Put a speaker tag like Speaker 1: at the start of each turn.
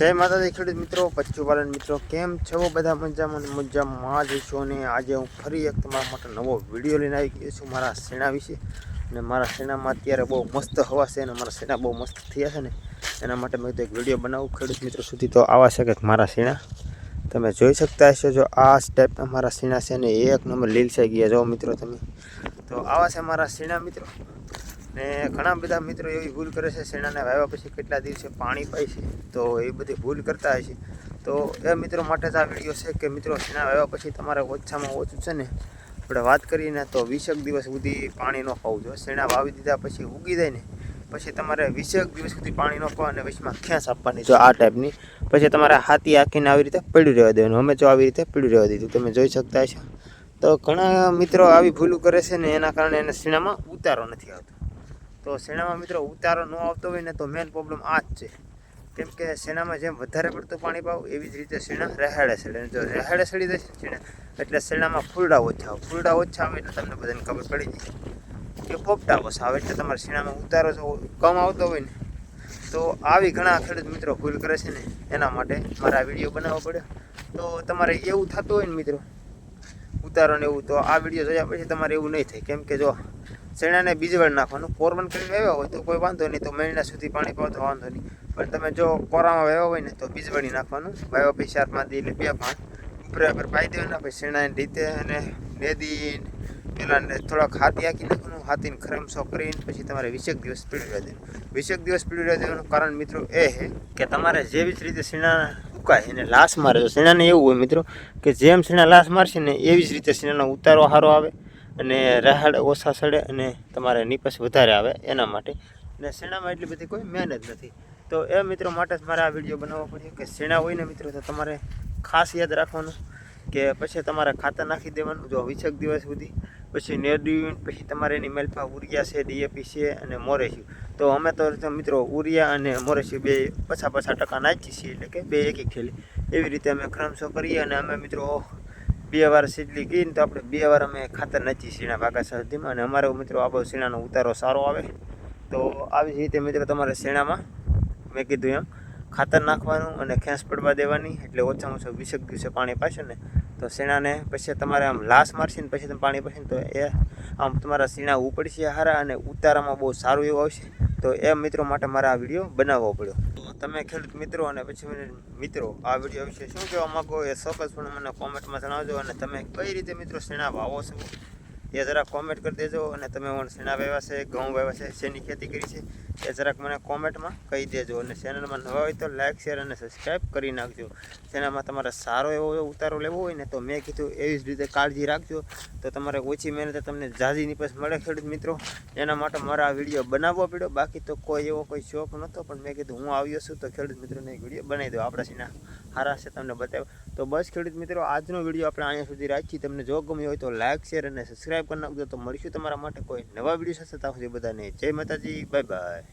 Speaker 1: જય માતાજી, ખેડૂત મિત્રો પશુપાલન મિત્રો, કેમ છો? બધા મજામાં મજામાં જ છો ને આજે હું ફરી એક તમારા માટે નવો વીડિયો લઈને આવી ગયો છું મારા શેણા વિશે. અને મારા શેણામાં અત્યારે બહુ મસ્ત હવા છે અને મારા સેના બહુ મસ્ત થયા છે ને, એના માટે મેં તો એક વીડિયો બનાવું. ખેડૂત મિત્રો સુધી તો આવા છે મારા શેણા. તમે જોઈ શકતા હશો, જો આ ટાઈપના મારા શેણા છે ને એક નંબર લીલસાઈ ગયા જો મિત્રો તમે. તો આવા છે મારા શેણા મિત્રો. ને ઘણા બધા મિત્રો એવી ભૂલ કરે છે, શેણાને વાવ્યા પછી કેટલા દિવસે પાણી પાય છે, તો એ બધી ભૂલ કરતા હોય છે. તો એ મિત્રો માટે જ આ વીડિયો છે કે મિત્રો શેણા વાવ્યા પછી તમારે ઓછામાં ઓછું છે ને, આપણે વાત કરીએ તો વીસેક દિવસ સુધી પાણી ન પાવું જોઈએ. શેણા વાવી દીધા પછી ઉગી જાય ને, પછી તમારે વીસેક દિવસ સુધી પાણી ન પાવા અને વચમાં ખેંચ આપવાની? જો આ ટાઈપની, પછી તમારે હાથી આખીને આવી રીતે પડ્યું રહેવા દેવાનું. અમે જો આવી રીતે પડ્યું રહેવા દીધું. તમે જોઈ શકતા છો તો ઘણા મિત્રો આવી ભૂલું કરે છે ને, એના કારણે એને શેણામાં ઉતારો નથી આવતો. તો શેણામાં મિત્રો ઉતારો ન આવતો હોય ને તો મેન પ્રોબ્લેમ આ જ છે. કેમ કે શેણામાં જેમ વધારે પડતું પાણી પાવ, એવી જ રીતે શેણા રહેડે સડે જો રહેડે સડી જશે શેણા એટલે શેણામાં ફૂલડા ઓછા આવે. ફૂલડા ઓછા આવે એટલે તમને બધાને ખબર પડી જાય કે પોપટા ઓછા આવે એટલે તમારા શેણામાં ઉતારો જો કમ આવતો હોય ને, તો આવી ઘણા ખેડૂત મિત્રો ભૂલ કરે છે ને, એના માટે મારા વીડિયો બનાવવો પડ્યો. તો તમારે એવું થતું હોય ને મિત્રો, ઉતારો ને એવું, તો આ વીડિયો જોયા પછી તમારે એવું નહીં થાય. કેમ કે જો શેણાને બીજવડ નાખવાનું. કોરવન કરીને વાવ્યા હોય તો કોઈ વાંધો નહીં. તો મહિના સુધી પાણી પાવ તો વાંધો નહીં. પણ તમે જો કોરામાં વાવ્યા હોય ને તો બીજવડી નાખવાનું. વાવ્યા પછી ચાર પાંચ દી એટલે બે પાંચ ઉપર પાઈ દેવાના, પછી શેણાની રીતે અને નેદી પેલા થોડાક હાથી આખી નાખવાનું. હાથીને ખરમસો કરીને પછી તમારે વીસેક દિવસ રહેવા દેવાનું. વીસેક દિવસ પીળી રહ્યા દેવાનું કારણ મિત્રો એ છે કે તમારે જેવી જ રીતે શીણા ઉકાય એને લાશ મારે. તો શેણાને એવું હોય મિત્રો કે જેમ શીણા લાશ મારશે ને એવી જ રીતે શીણાનો ઉતારો સારો આવે. અને રાહડ ઓછા સડે અને તમારે નીપસ વધારે આવે એના માટે. અને શેણામાં એટલી બધી કોઈ મહેનત નથી. તો એ મિત્રો માટે જ મારે આ વીડિયો બનાવવો પડ્યો કે શેણા હોય ને મિત્રો, તો તમારે ખાસ યાદ રાખવાનું કે પછી તમારે ખાતર નાખી દેવાનું જો વીસેક દિવસ સુધી. પછી નેરડી પછી તમારે એની મેલપા ઉરિયા છે, ડીએપી છે અને મોરેશિયું. તો અમે તો મિત્રો ઉરિયા અને મોરેશિયું બે પછા પછા ટકા નાખીએ છીએ એટલે કે બે એક એક ખેલી એવી રીતે અમે ક્રમશો કરીએ અને અમે મિત્રો બે વાર સીટલી કહીને તો આપણે બે વાર અમે ખાતર નથી સીણા ભાગા સુધીમાં અને અમારો મિત્રો આબો સીણાનો ઉતારો સારો આવે. તો આવી જ રીતે મિત્રો તમારે શેણામાં મેં કીધું એમ, ખાતર નાખવાનું અને ખેંચ પડવા દેવાની. એટલે ઓછામાં ઓછા વીસેક દિવસે પાણી પાસે ને તો શેણાને પછી તમારે આમ લાશ મારશે ને પછી તમે પાણી પાશે તો એ આમ તમારા શીણા ઉપડશે હારા અને ઉતારામાં બહુ સારું એવું આવશે. તો એ મિત્રો માટે મારે આ વીડિયો બનાવવો પડ્યો. તમે ખેડૂત મિત્રો અને પછી મિત્રો, આ વીડિયો વિશે શું કહેવા માગો એ ચોક્કસપણે મને કોમેન્ટમાં જણાવજો અને તમે કઈ રીતે મિત્રો શેણા આવો છો? એ જરાક કોમેન્ટ કરી દેજો અને તમે શેના વાવ્યા છે, ઘઉં વાવ્યા છે, શેની ખેતી કરી છે, એ જરાક મને કોમેન્ટમાં કહી દેજો. અને ચેનલમાં નવા હોય તો લાઇક શેર અને સબસ્ક્રાઈબ કરી નાખજો. ચેનલમાં તમારે સારો એવો ઉતારો લેવો હોય ને તો મેં કીધું એવી જ રીતે કાળજી રાખજો. તો તમારે ઓછી મહેનતે તમને ઝાઝી નિપસ મળે ખેડૂત મિત્રો. એના માટે મારા આ વીડિયો બનાવવો પડ્યો. બાકી તો કોઈ એવો કોઈ શોખ નહોતો, પણ મેં કીધું હું આવ્યો છું તો ખેડૂત મિત્રોને વીડિયો બનાવી દો આપણા સીના હારા છે તમને બતાવ્યો. તો બસ ખેડૂત મિત્રો, આજનો વીડિયો આપણે અહીંયા સુધી રાખીએ. તમને જો ગમ્યો હોય તો લાઇક શેર અને સબસ્ક્રાઈબ કરી નાખજો તો મળીશું તમારા માટે કોઈ નવા વીડિયો સાથે. ત્યાં સુધી બધાને જય માતાજી, બાય બાય.